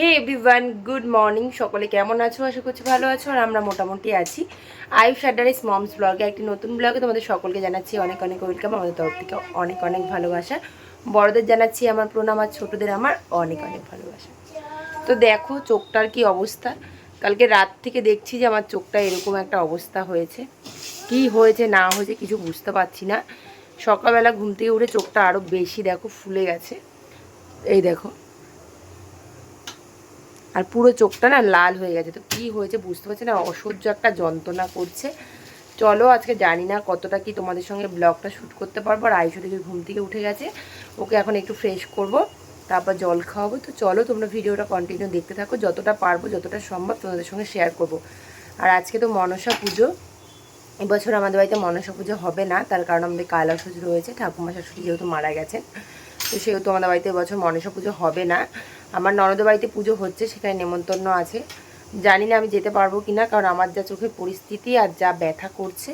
হে everyone, good morning. সকলে কেমন আছো? আশা করছি ভালো আছো। আর আমরা মোটামুটি আছি। আয়ুষ আড্ডারিস মমস ব্লগে একটি নতুন ব্লগে তোমাদের সকলকে জানাচ্ছি অনেক অনেক ওয়েলকাম, আমাদের তরফ থেকে অনেক অনেক ভালোবাসা। বড়দের জানাচ্ছি আমার প্রণাম, আর ছোটোদের আমার অনেক অনেক ভালোবাসা। তো দেখো চোখটার কি অবস্থা। কালকে রাত থেকে দেখছি যে আমার চোখটা এরকম একটা অবস্থা হয়েছে। কি হয়েছে, না হয়েছে কিছু বুঝতে পারছি না। সকালবেলা ঘুম থেকে উঠে চোখটা আরও বেশি দেখো, ফুলে গেছে। এই দেখো। আর পুরো চোখটা না লাল হয়ে গেছে। তো কি হয়েছে বুঝতে পারছি না, অসহ্য একটা যন্ত্রণা করছে। চলো আজকে জানি না কতটা কি তোমাদের সঙ্গে ব্লগটা শ্যুট করতে পারব আর আয়ুষ থেকে ঘুম থেকে উঠে গেছে। ওকে এখন একটু ফ্রেশ করব, তারপর জল খাওয়াবো। তো চলো তোমরা ভিডিওটা কন্টিনিউ দেখতে থাকো, যতটা পারব, যতটা সম্ভব তোমাদের সঙ্গে শেয়ার করব। আর আজকে তো মনসা পুজো, এবছর আমাদের বাড়িতে মনসা পুজো হবে না, তার কারণ আমাদের কালাসুজ রয়েছে, ঠাকুমা শাশুড়ি যেহেতু মারা গেছেন, তো সেহেতু আমাদের বাড়িতে এবছর মনসা পুজো হবে না। আমার ননদের বাড়িতে পুজো হচ্ছে, সেখানে নেমন্তন্ন আছে। জানি না আমি যেতে পারব কি না কারণ আমার যা চোখের পরিস্থিতি আর যা ব্যথা করছে,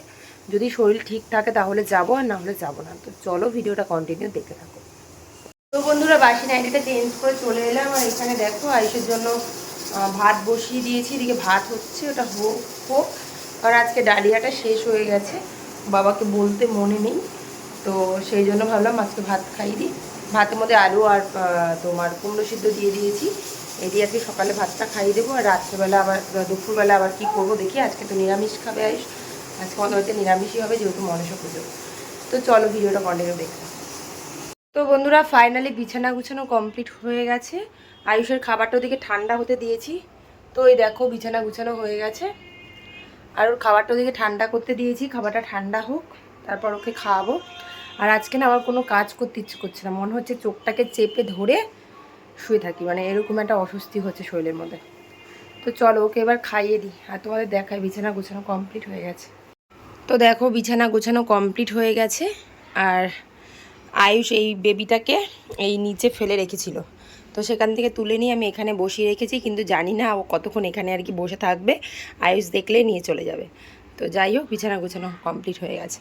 যদি শরীর ঠিক থাকে তাহলে যাব, আর না হলে যাব না। তো চলো ভিডিওটা কন্টিনিউ দেখতে থাকো। তো বন্ধুরা, বাসি নাইটিটা চেঞ্জ করে চলে এলাম, আর এখানে দেখো আয়ুষের জন্য ভাত বসিয়ে দিয়েছি, এদিকে ভাত হচ্ছে, ওটা হোক হোক। কারণ আজকে ডালিয়াটা শেষ হয়ে গেছে, বাবাকে বলতে মনে নেই, তো সেই জন্য ভাবলাম আজকে ভাত খাইয়ে দিই। ভাতের মধ্যে আলু আর তোমার কুমড়ো সিদ্ধ দিয়ে দিয়েছি। এটি আজকে সকালে ভাতটা খাইয়ে দেবো আর রাত্রেবেলা আবার দুপুরবেলা আবার কি করব দেখি। আজকে তো নিরামিষ খাবে আয়ুষ। আজকে আমাদের বাড়িতে নিরামিষই হবে, যেহেতু মনসা পুজো। তো চলো ভিডিওটা কন্টিনিউ দেখতে। তো বন্ধুরা ফাইনালি বিছানা গুছানো কমপ্লিট হয়ে গেছে। আয়ুষের খাবারটা ওদিকে ঠান্ডা হতে দিয়েছি। তো এই দেখো বিছানা গুছানো হয়ে গেছে। আর ওর খাবারটা ওদিকে ঠান্ডা করতে দিয়েছি। খাবারটা ঠান্ডা হোক, তারপর ওকে খাওয়াবো। আর আজকে না আমার কোনো কাজ করতে ইচ্ছে করছে না। মনে হচ্ছে চোখটাকে চেপে ধরে শুয়ে থাকি। মানে এরকম একটা অস্বস্তি হচ্ছে শরীরের মধ্যে। তো চলো ওকে এবার খাইয়ে দিই। আর তোমাদের দেখায় বিছানা গুছানো কমপ্লিট হয়ে গেছে। তো দেখো, বিছানা গোছানো কমপ্লিট হয়ে গেছে। আর আয়ুষ এই বেবিটাকে এই নিচে ফেলে রেখেছিল। তো সেখান থেকে তুলে নিয়ে আমি এখানে বসিয়ে রেখেছি। কিন্তু জানি না ও কতক্ষণ এখানে আর কি বসে থাকবে। আয়ুষ দেখলে নিয়ে চলে যাবে। তো যাই হোক, বিছানা গোছানো কমপ্লিট হয়ে গেছে।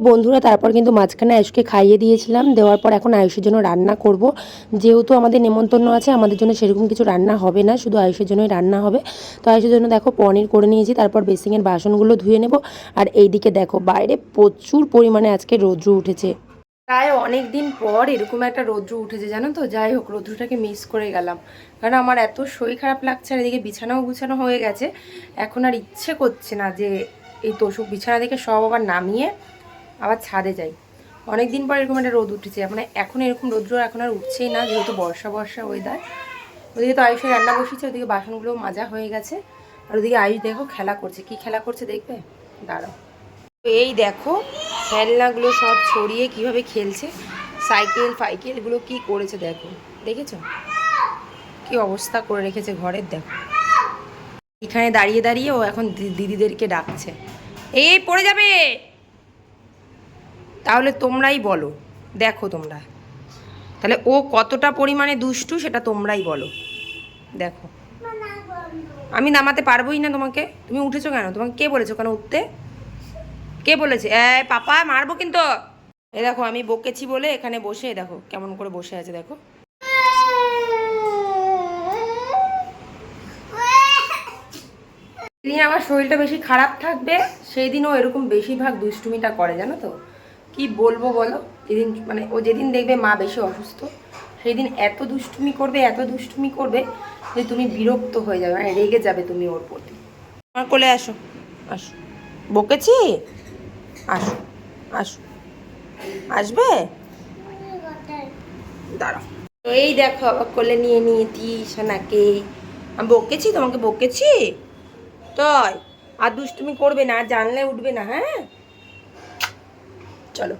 বন্ধুরা, তারপর কিন্তু মাঝখানে আয়ুষকে খাইয়ে দিয়েছিলাম। দেওয়ার পর এখন আয়ুষের জন্য রান্না করব। যেহেতু আমাদের নেমন্তন্ন আছে, আমাদের জন্য সেরকম কিছু রান্না হবে না, শুধু আয়ুষের জন্যই রান্না হবে। তো আয়ুষের জন্য দেখো পনির করে নিয়েছি, তারপর বেসিংয়ের বাসনগুলো ধুয়ে নেব। আর এইদিকে দেখো, বাইরে প্রচুর পরিমাণে আজকে রৌদ্র উঠেছে। প্রায় অনেক দিন পর এরকম একটা রৌদ্র উঠেছে, জানো তো? যাই হোক, রৌদ্রটাকে মিস করে গেলাম। কারণ আমার এত শরীর খারাপ লাগছে, আর এদিকে বিছানাও গুছানো হয়ে গেছে। এখন আর ইচ্ছে করছে না যে এই তোষক বিছানা থেকে সব আবার নামিয়ে আবার ছাদে যাই। অনেক দিন পর এরকম একটা রোদ উঠেছে। মানে এখন এরকম রৌদ্র এখন আর উঠছেই না যেহেতু বর্ষা বর্ষা ওয়েদার ওদিকে তো আয়ুষের রান্না বসেছে ওদিকে বাসনগুলো মাজা হয়ে গেছে। আর ওদিকে আয়ুষ দেখো খেলা করছে। কি খেলা করছে দেখবে? দাঁড়াও। তো এই দেখো খেলনাগুলো সব ছড়িয়ে কীভাবে খেলছে সাইকেল ফাইকেলগুলো কি করেছে দেখো। দেখেছ? কি অবস্থা করে রেখেছে ঘরের দেখো। এখানে দাঁড়িয়ে দাঁড়িয়ে ও এখন দিদিদেরকে ডাকছে। এই, পড়ে যাবে! তাহলে তোমরাই বলো। দেখো তোমরা। তাহলে ও কতটা পরিমাণে দুষ্টু সেটা তোমরাই বলো। দেখো। আমি নামাতে পারবোই না তোমাকে। তুমি উঠেছো কেন? তোমাকে কে বলেছ কেন উঠতে? কে বলেছে? এ পাপা, মারবো কিন্তু। এ দেখো, আমি বকেছি বলে এখানে বসে, দেখো কেমন করে বসে আছে, দেখো। আমার শরীরটা বেশি খারাপ থাকবে, সেই দিনও এরকম বেশিরভাগ দুষ্টুমিটা করে, জানো তো? কি বলব বলো? যেদিন মানে ও যেদিন দেখবে মা বেশি অসুস্থ সেই দিন এত দুষ্টুমি করবে এত দুষ্টুমি করবে যে তুমি বিরক্ত হয়ে যাবে মানে রেগে যাবে তুমি ওর প্রতি। আমার কোলে আসো। আসো। বকেছি? আসো আসো। আসবে? দাঁড়াও। তো এই দেখো আবার কোলে নিয়ে নিয়েছি সোনাকে। আমি বকেছি? তোমাকে বকেছি? তাই আর দুষ্টুমি করবে না জানলে উঠবে না হ্যাঁ? চলো।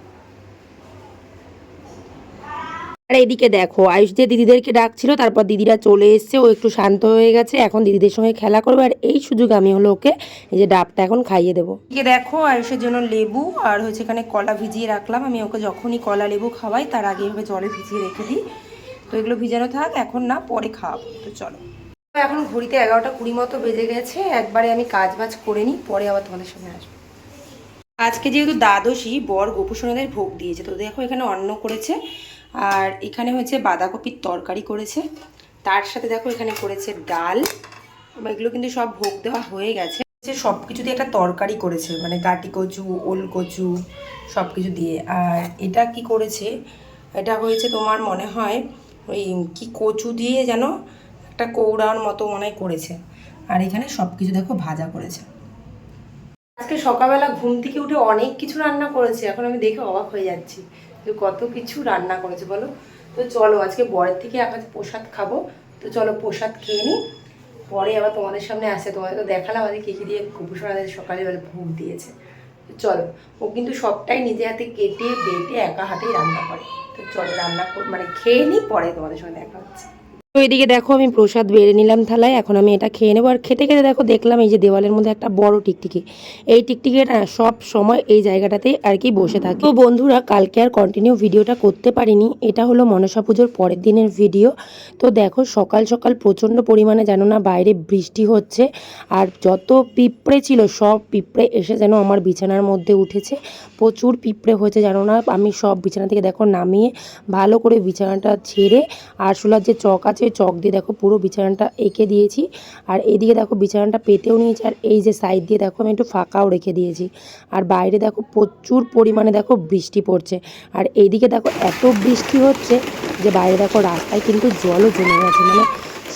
আর এদিকে দেখো, আয়ুষ যে দিদিদেরকে ডাকছিল, তারপর দিদিরা চলে এসছে, ও একটু শান্ত হয়ে গেছে, এখন দিদিদের সঙ্গে খেলা করবে, আর এই সুযোগ আমি হলো ওকে এই যে ডাবটা এখন খাইয়ে দেবো। এদিকে দেখো, আয়ুষের জন্য লেবু, আর হচ্ছে এখানে কলা ভিজিয়ে রাখলাম, আমি ওকে যখনই কলা লেবু খাওয়াই, তার আগে এভাবে জলে ভিজিয়ে রেখে দিই। তো এগুলো ভিজানো থাক, এখন না, পরে খাওয়াবো, তো চলো। এখন ঘড়িতে এগারোটা কুড়ি মতো বেজে গেছে, একবারে আমি কাজ বাজ করে নিই, পরে আবার তোমাদের সঙ্গে আসব। আজকে যেহেতু দ্বাদশী, বর গোপুসোনাদের ভোগ দিয়েছে, তো দেখো এখানে অন্ন করেছে, আর এখানে হয়েছে বাঁধাকপির তরকারি করেছে, তার সাথে দেখো এখানে করেছে ডাল এগুলো কিন্তু সব ভোগ দেওয়া হয়ে গেছে। সব কিছু দিয়ে একটা তরকারি করেছে মানে গাটি কচু ওল কচু সব কিছু দিয়ে, আর এটা কি করেছে, এটা হয়েছে তোমার মনে হয় ওই কি কচু দিয়ে যেন একটা কৌড়ার মতো মনে করেছে, আর এখানে সব কিছু দেখো ভাজা করেছে। আজকে সকালবেলা ঘুম থেকে উঠে অনেক কিছু রান্না করেছে, এখন আমি দেখে অবাক হয়ে যাচ্ছি যে কত কিছু রান্না করেছে, বলো? তো চলো, আজকে বরের থেকে আজ প্রসাদ খাব। তো চলো প্রসাদ খেয়ে নিই। পরে আবার তোমাদের সামনে আসে তোমাদের তো দেখালাম আজকে কী কী দিয়ে কুপুসরাদের সকালে বেলা ভোগ দিয়েছে। তো চলো, ও কিন্তু সবটাই নিজে হাতে কেটে, বেটে একা হাতেই রান্না করে। তো চলো রান্না মানে খেয়ে নিই, পরে তোমাদের সঙ্গে দেখা হচ্ছে। তো এদিকে দেখো, আমি প্রসাদ বেড়ে নিলাম থালায়। এখন আমি এটা খেয়ে নেব। আর খেতে খেতে দেখো, দেখলাম এই যে দেওয়ালের মধ্যে একটা বড় টিকটিকি। এই টিকটিকিটা সব সময় এই জায়গাটাতেই আর কি বসে থাকে। তো বন্ধুরা, কালকে আর কন্টিনিউ ভিডিওটা করতে পারিনি। এটা হলো মনসা পুজোর পরের দিনের ভিডিও। তো দেখো, সকাল সকাল প্রচণ্ড পরিমাণে যেন না বাইরে বৃষ্টি হচ্ছে। আর যত পিঁপড়ে ছিল, সব পিঁপড়ে এসে যেন আমার বিছানার মধ্যে উঠেছে। প্রচুর পিঁপড়ে হয়েছে জানো না, আমি সব বিছানা থেকে দেখো নামিয়ে ভালো করে বিছানাটা ছেড়ে আরশোলার যে চক আছে, চক দিয়ে দেখো পুরো বিছানাটা এঁকে দিয়েছি। আর এদিকে দেখো বিছানাটা পেতেও নিয়েছি, আর এই যে সাইড দিয়ে দেখো আমি একটু ফাঁকাও রেখে দিয়েছি। আর বাইরে দেখো প্রচুর পরিমাণে দেখো বৃষ্টি পড়ছে। আর এইদিকে দেখো এত বৃষ্টি হচ্ছে যে বাইরে দেখো রাস্তায় কিন্তু জলও জমে গেছে। মানে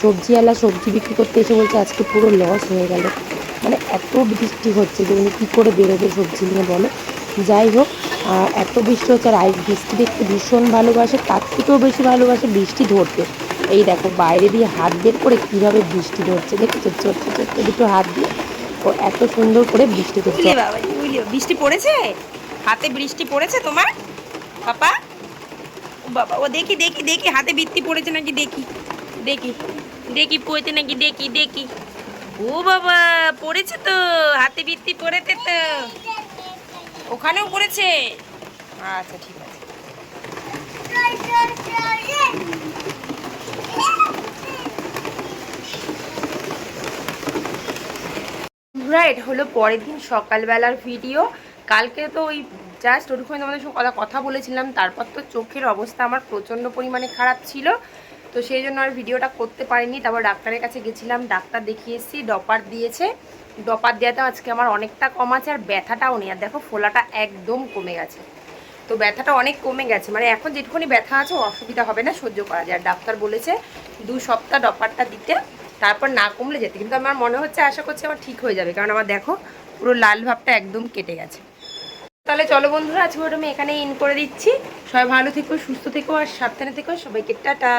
সবজিওয়ালা সবজি বিক্রি করতে এসে বলছে, আজকে পুরো লস হয়ে গেল। মানে এত বৃষ্টি হচ্ছে যে উনি কী করে বেরোবে সবজি নিয়ে বলো? যাই হোক এত বৃষ্টি হচ্ছে, আর আই বৃষ্টি দেখতে ভীষণ ভালোবাসে, তার থেকেও বেশি ভালোবাসে বৃষ্টি ধরতে। এই দেখো, বাইরে দিয়ে হাত বের করে কীভাবে বৃষ্টি ধরছে, দেখেছ? ছোট্ট ছোট্ট দুটো হাত দিয়ে ও এত সুন্দর করে বৃষ্টি ধরছে। বৃষ্টি পড়েছে? হাতে বৃষ্টি পড়েছে তোমার? পাপা? বাবা, ও দেখি দেখি দেখি, হাতে বৃষ্টি পড়েছে নাকি দেখি? দেখি দেখি, পড়েছে নাকি, দেখি দেখি। ও বাবা, পড়েছে তো, হাতে বৃষ্টি পড়েছে তো। ওখানেও পড়েছে? আচ্ছা ঠিক আছে। বন্ধুরা এটা হলো পরের দিন সকালবেলার ভিডিও কালকে তো ওই জাস্ট ওটুকুনি তোমাদের সঙ্গে কথা কথা বলেছিলাম, তারপর তো চোখের অবস্থা আমার প্রচণ্ড পরিমাণে খারাপ ছিল। তো সেই জন্য আর ভিডিওটা করতে পারিনি, তারপর ডাক্তারের কাছে গেছিলাম, ডাক্তার দেখিয়ে এসেছি, ডপার দিয়েছে। ডপার দেওয়াতে আজকে আমার অনেকটা কম আছে আর ব্যথাটাও নেই। আর দেখো, ফোলাটা একদম কমে গেছে। তো ব্যথাটা অনেক কমে গেছে। মানে এখন যেটুকুনি ব্যথা আছে, অসুবিধা হবে না, সহ্য করা যায়। আর ডাক্তার বলেছে, দু সপ্তাহ ডপারটা দিতে। তারপর না কমলে যেতে। কিন্তু আমার মনে হচ্ছে, আশা করছি আমার ঠিক হয়ে যাবে। কারণ আমার দেখো, পুরো লাল ভাবটা একদম কেটে গেছে। তাহলে চলো বন্ধুরা, আজকে ওটা আমি এখানে ইন করে দিচ্ছি। সবাই ভালো থেকো, সুস্থ থেকো, আর সাবধানে থেকো। সবাইকে টাটা।